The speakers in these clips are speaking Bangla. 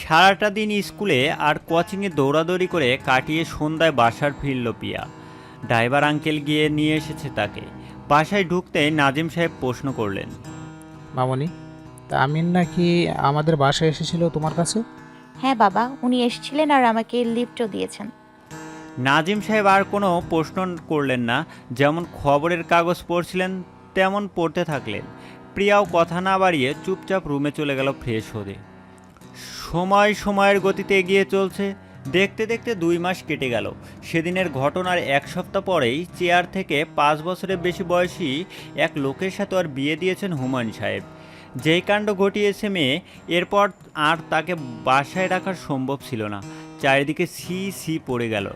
সারাটা দিন স্কুলে আর কোচিংয়ে দৌড়াদৌড়ি করে কাটিয়ে সন্ধ্যায় বাসার ফিরল পিয়া। ড্রাইভার আঙ্কেল গিয়ে নিয়ে এসেছে তাকে। বাসায় ঢুকতে নাজিম সাহেব প্রশ্ন করলেন মামনি তা আমিন নাকি আমাদের বাসায় এসেছিল তোমার কাছে? হ্যাঁ বাবা উনি এসেছিলেন আর আমাকে লিফটও দিয়েছেন। নাজিম সাহেব আর কোনো প্রশ্ন করলেন না। যেমন খবরের কাগজ পড়ছিলেন তেমন পড়তে থাকলেন। প্রিয়াও কথা না বাড়িয়ে চুপচাপ রুমে চলে গেল ফ্রেশ হতে। সময় সময়ের গতিতে এগিয়ে চলছে। দেখতে দেখতে দুই মাস কেটে গেল। সেদিনের ঘটনার এক সপ্তাহ পরেই চেয়ার থেকে পাঁচ বছরের বেশি বয়সী এক লোকের সাথে আর বিয়ে দিয়েছেন হুমায়ুন সাহেব। যেই কাণ্ড ঘটিয়েছে মেয়ে, এরপর আর তাকে বাসায় রাখার সম্ভব ছিল না। চারিদিকে সি সি পড়ে গেল।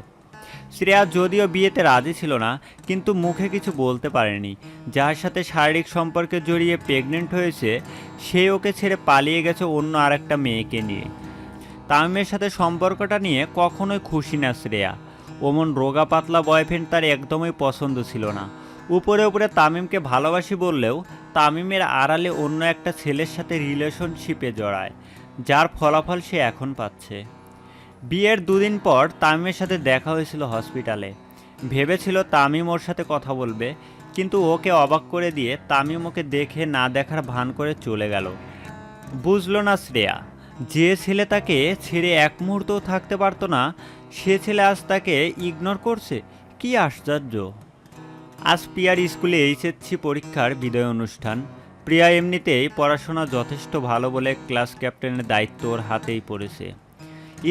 শ্রেয়া যদিও বিয়েতে রাজি ছিল না, কিন্তু মুখে কিছু বলতে পারেনি। যার সাথে শারীরিক সম্পর্কে জড়িয়ে প্রেগনেন্ট হয়েছে সে ওকে ছেড়ে পালিয়ে গেছে অন্য আরেকটা মেয়েকে নিয়ে। তামিমের সাথে সম্পর্কটা নিয়ে কখনোই খুশি না শ্রেয়া। ওমন রোগা পাতলা বয়ফ্রেন্ড তার একদমই পছন্দ ছিল না। উপরে উপরে তামিমকে ভালোবাসি বললেও তামিমের আড়ালে অন্য একটা ছেলের সাথে রিলেশনশিপে জড়ায়, যার ফলাফল সে এখন পাচ্ছে। বিয়ের দুদিন পর তামিমের সাথে দেখা হয়েছিল হসপিটালে ভেবেছিল তামিম ওর সাথে কথা বলবে কিন্তু ওকে অবাক করে দিয়ে তামিম ওকে দেখে না দেখার ভান করে চলে গেল। বুঝলো না শ্রেয়া, যে ছেলে তাকে ছেড়ে এক মুহূর্তও থাকতে পারতো না, সে ছেলে আজ তাকে ইগনোর করছে? কি আশ্চর্য। আজ প্রিয়ার স্কুলে এইচএসসি পরীক্ষার বিদায় অনুষ্ঠান। প্রিয়া এমনিতেই পড়াশোনা যথেষ্ট ভালো বলে ক্লাস ক্যাপ্টেনের দায়িত্ব ওর হাতেই পড়েছে।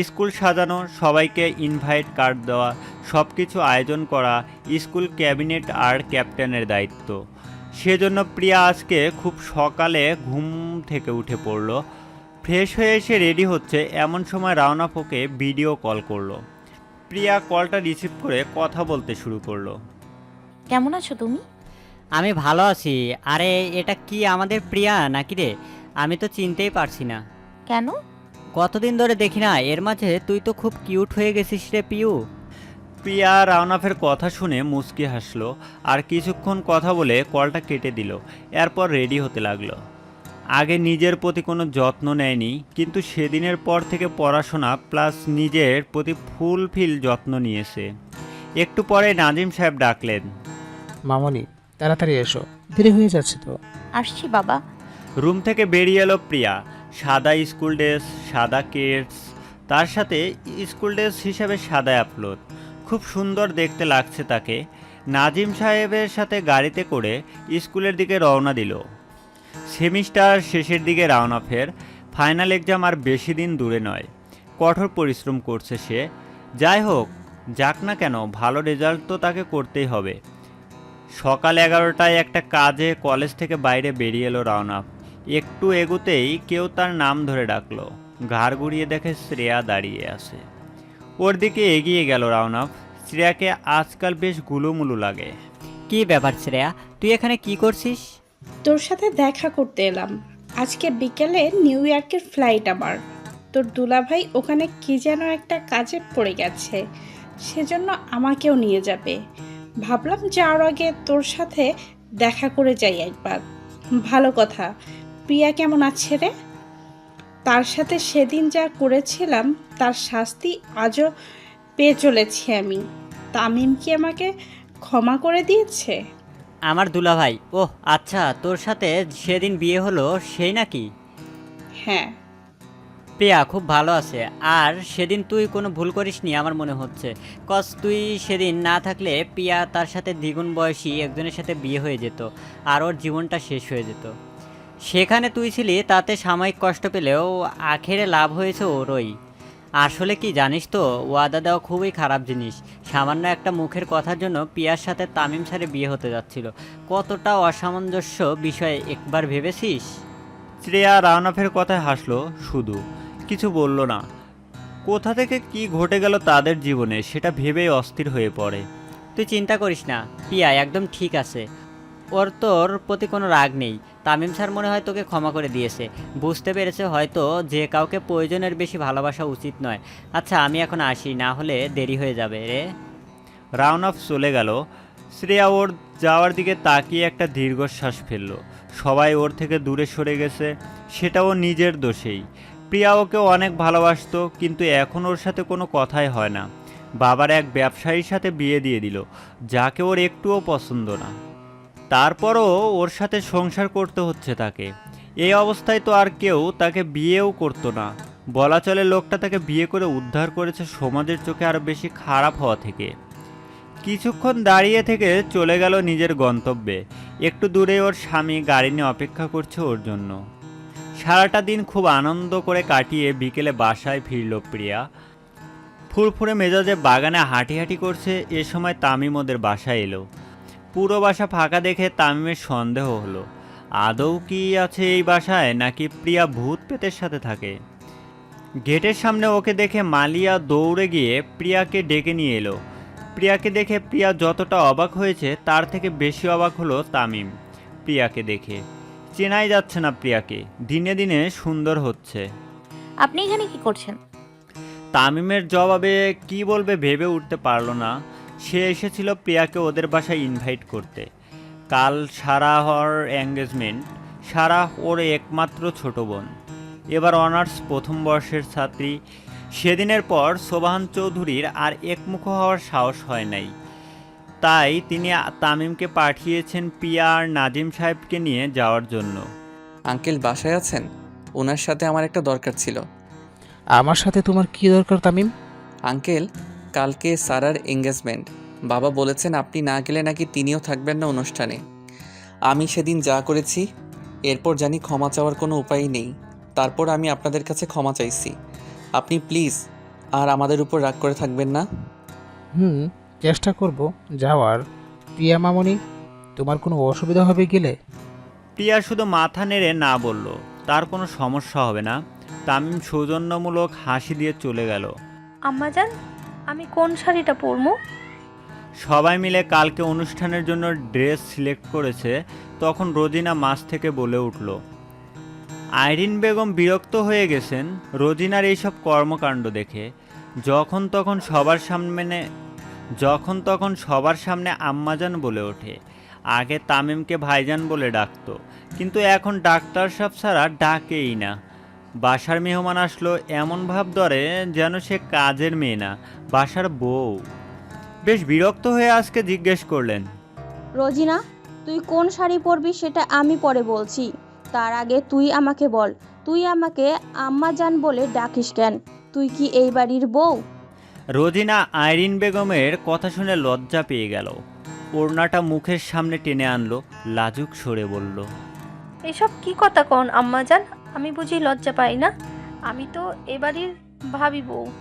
স্কুল সাজানো সবাইকে ইনভাইট কার্ড দেওয়া সব কিছু আয়োজন করা স্কুল ক্যাবিনেট আর ক্যাপ্টেনের দায়িত্ব। সেজন্য প্রিয়া আজকে খুব সকালে ঘুম থেকে উঠে পড়ল। ফ্রেশ হয়ে এসে রেডি হচ্ছে এমন সময় রাওনাফ ওকে ভিডিও কল করল। প্রিয়া কলটা রিসিভ করে কথা বলতে শুরু করল। কেমন আছো তুমি? আমি ভালো আছি। আরে এটা কি আমাদের প্রিয়া নাকি রে? আমি তো চিনতেই পারছি না। কেন? কতদিন ধরে দেখি না এর মাঝে তুই তো খুব কিউট হয়ে গেছিস রে পিউ। প্রিয়া রাওনাফের কথা শুনে মুচকি হাসলো আর কিছুক্ষণ কথা বলে কলটা কেটে দিল এরপর রেডি হতে লাগল। আগে নিজের প্রতি কোনো যত্ন নেয়নি কিন্তু সেদিনের পর থেকে পড়াশোনা প্লাস নিজের প্রতি ফুলফিল যত্ন নিয়েছে। একটু পরে নাজিম সাহেব ডাকলেন। মামনি তাড়াতাড়ি এসো দেরি হয়ে যাচ্ছে তো। আসছি বাবা। রুম থেকে বেরিয়ে এলো প্রিয়া সাদা স্কুল ড্রেস, সাদা কেটস তার সাথে স্কুল ড্রেস হিসাবে সাদা আপলোড খুব সুন্দর দেখতে লাগছে তাকে। নাজিম সাহেবের সাথে গাড়িতে করে স্কুলের দিকে রওনা দিল। সেমিস্টার শেষের দিকে রওনা ফের। ফাইনাল এক্সাম আর বেশি দিন দূরে নয়। কঠোর পরিশ্রম করছে সে। যাই হোক, যাক না কেন, ভালো রেজাল্ট তো তাকে করতেই হবে। সকাল এগারোটায় একটা কাজে কলেজ থেকে বাইরে বেরিয়ে এলো রাওনাফ একটু এগুতেই কেউ তার নাম ধরে ডাকল। ঘাড় ঘুরিয়ে দেখে শ্রেয়া দাঁড়িয়ে আছে। ওর দিকে এগিয়ে গেল রাওনাফ শ্রেয়াকে আজকাল বেশ গুলুমুলু লাগে। কি ব্যাপার শ্রেয়া? তুই এখানে কি করছিস? তোর সাথে দেখা করতে এলাম। আজকে বিকেলে নিউ ইয়র্কের ফ্লাইট আমার। তোর দুলাভাই ওখানে কি যেন একটা কাজে পড়ে গেছে। সেজন্য আমাকেও নিয়ে যাবে। ভাবলাম যাওয়ার আগে তোর সাথে দেখা করে যাই একবার। ভালো কথা। প্রিয়া কেমন আছে রে? তার সাথে সেদিন যা করেছিলাম তার শাস্তি আজও পেয়ে চলেছি আমি। তামিম কি আমাকে ক্ষমা করে দিয়েছে? আমার দুলা ভাই ওহ আচ্ছা তোর সাথে সেদিন বিয়ে হলো সেই নাকি? হ্যাঁ। প্রিয়া খুব ভালো আছে। আর সেদিন তুই কোনো ভুল করিসনি আমার মনে হচ্ছে। কজ তুই সেদিন না থাকলে প্রিয়া তার সাথে দ্বিগুণ বয়সী একজনের সাথে বিয়ে হয়ে যেত আর ওর জীবনটা শেষ হয়ে যেত। সেখানে তুই ছিলি তাতে সাময়িক কষ্ট পেলেও আখেরে লাভ হয়েছে ওরই। আসলে কি জানিস তো ওয়াদা দেওয়া খুবই খারাপ জিনিস। সামান্য একটা মুখের কথার জন্য পিয়ার সাথে তামিম সারে বিয়ে হতে যাচ্ছিল। কতটা অসামঞ্জস্য বিষয়ে একবার ভেবেছিস? শ্রেয়া রাওনাফের কথায় হাসলো শুধু। কিছু বলল না। কোথা থেকে কি ঘটে গেল তাদের জীবনে সেটা ভেবেই অস্থির হয়ে পড়ে। তুই চিন্তা করিস না পিয়া একদম ঠিক আছে। ওর তোর প্রতি কোনো রাগ নেই। তামিম স্যার মনে হয় তোকে ক্ষমা করে দিয়েছে। বুঝতে পেরেছে হয়তো যে কাউকে প্রয়োজনের বেশি ভালোবাসা উচিত নয়। আচ্ছা আমি এখন আসি, না হলে দেরি হয়ে যাবে রে। রাওনাফ চলে গেল। শ্রেয়া ওর যাওয়ার দিকে তাকিয়ে একটা দীর্ঘশ্বাস ফেলল। সবাই ওর থেকে দূরে সরে গেছে, সেটাও নিজের দোষেই। প্রিয়া ওকে অনেক ভালোবাসতো, কিন্তু এখন ওর সাথে কোনো কথাই হয় না। বাবার এক ব্যবসায়ীর সাথে বিয়ে দিয়ে দিল, যাকে ওর একটুও পছন্দ না। তারপরও ওর সাথে সংসার করতে হচ্ছে তাকে। এই অবস্থায় তো আর কেউ তাকে বিয়েও করতো না। বলা চলে লোকটা তাকে বিয়ে করে উদ্ধার করেছে সমাজের চোখে আরও বেশি খারাপ হওয়া থেকে। কিছুক্ষণ দাঁড়িয়ে থেকে চলে গেল নিজের গন্তব্যে। একটু দূরে ওর স্বামী গাড়ি নিয়ে অপেক্ষা করছে ওর জন্য। সারাটা দিন খুব আনন্দ করে কাটিয়ে বিকেলে বাসায় ফিরল প্রিয়া। ফুরফুরে মেজাজে বাগানে হাঁটি হাঁটি করছে, এ সময় তামিম ওদের বাসায় এলো। পুরো বাসা ফাঁকা দেখে তামিমের সন্দেহ হলো। আদৌ কি আছে এই বাসায় নাকি প্রিয়া ভূত পেতের সাথে থাকে? গেটের সামনে ওকে দেখে মালিয়া দৌড়ে গিয়ে প্রিয়াকে ডেকে নিয়ে এলো। প্রিয়াকে দেখে প্রিয়া যতটা অবাক হয়েছে তার থেকে বেশি অবাক হলো তামিম প্রিয়াকে দেখে। চেনাই যাচ্ছে না প্রিয়াকে দিনে দিনে সুন্দর হচ্ছে। আপনি এখানে কি করছেন? তামিমের জবাবে কি বলবে ভেবে উঠতে পারল না। সে এসেছিল প্রিয়াকে ওদের বাসায় ইনভাইট করতে। কাল সারা হওয়ার এঙ্গেজমেন্ট সারা ওর একমাত্র ছোট বোন। এবার অনার্স প্রথম বর্ষের ছাত্রী। সেদিনের পর সোবাহান চৌধুরীর আর একমুখ হওয়ার সাহস হয় নাই। তাই তিনি তামিমকে পাঠিয়েছেন পিয়া আর নাজিম সাহেবকে নিয়ে যাওয়ার জন্য। আঙ্কেল বাসায় আছেন? ওনার সাথে আমার একটা দরকার ছিল। আমার সাথে তোমার কি দরকার তামিম? আঙ্কেল কালকে সারার এঙ্গেজমেন্ট। বাবা বলেছেন আপনি না গেলে নাকি তিনিও থাকবেন না অনুষ্ঠানে। আমি সেদিন যা করেছি এরপর জানি ক্ষমা চাওয়ার কোনো উপায় নেই। তারপর আমি আপনাদের কাছে ক্ষমা চাইছি। আপনি প্লিজ আর আমাদের উপর রাগ করে থাকবেন না। হুম চেষ্টা করব যাওয়ার। প্রিয়া মামনি তোমার কোনো অসুবিধা হবে গেলে? প্রিয়া শুধু মাথা নেড়ে না বলল তার কোনো সমস্যা হবে না। তামিম সৌজন্যমূলক হাসি দিয়ে চলে গেল। আম্মাজান আমি কোন শাড়িটা পরবো? সবাই মিলে কালকে অনুষ্ঠানের জন্য ড্রেস সিলেক্ট করেছে, তখন রোজিনা মাছ থেকে বলে উঠল, আইরিন বেগম বিরক্ত হয়ে গেছেন, রোজিনার এইসব কর্মকাণ্ড দেখে। যখন তখন সবার সামনে, যখন তখন সবার সামনে আম্মাজান বলে ওঠে, আগে তামিমকে ভাইজান বলে ডাকতো, কিন্তু এখন ডাক্তার সাহেব ছাড়া ডাকেই না। বাসার মেহমান আসলো এমন ভাব ধরে যেন সে কাজের মেয়ে না বাসার বউ। বেশ বিরক্ত হয়ে আজকে জিজ্ঞেস করলেন রোজিনা তুই কোন শাড়ি পরবি সেটা আমি পরে বলছি। তার আগে তুই আমাকে বল তুই আমাকে আম্মা জান বলে ডাকিস কেন? তুই কি এই বাড়ির বউ? রোজিনা আইরিন বেগমের কথা শুনে লজ্জা পেয়ে গেল। ওড়নাটা মুখের সামনে টেনে আনলো লাজুক সরে বলল এসব কি কথা কন আম্মাজান? আমি বুঝি লজ্জা পাই না? আমি তো এবারই ভাবি বউ।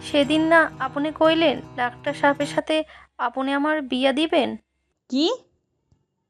সেদিন না আপনি কইলেন, ডাক্তার সাহেবের সাথে আপনি আমার বিয়া দিবেন? কি?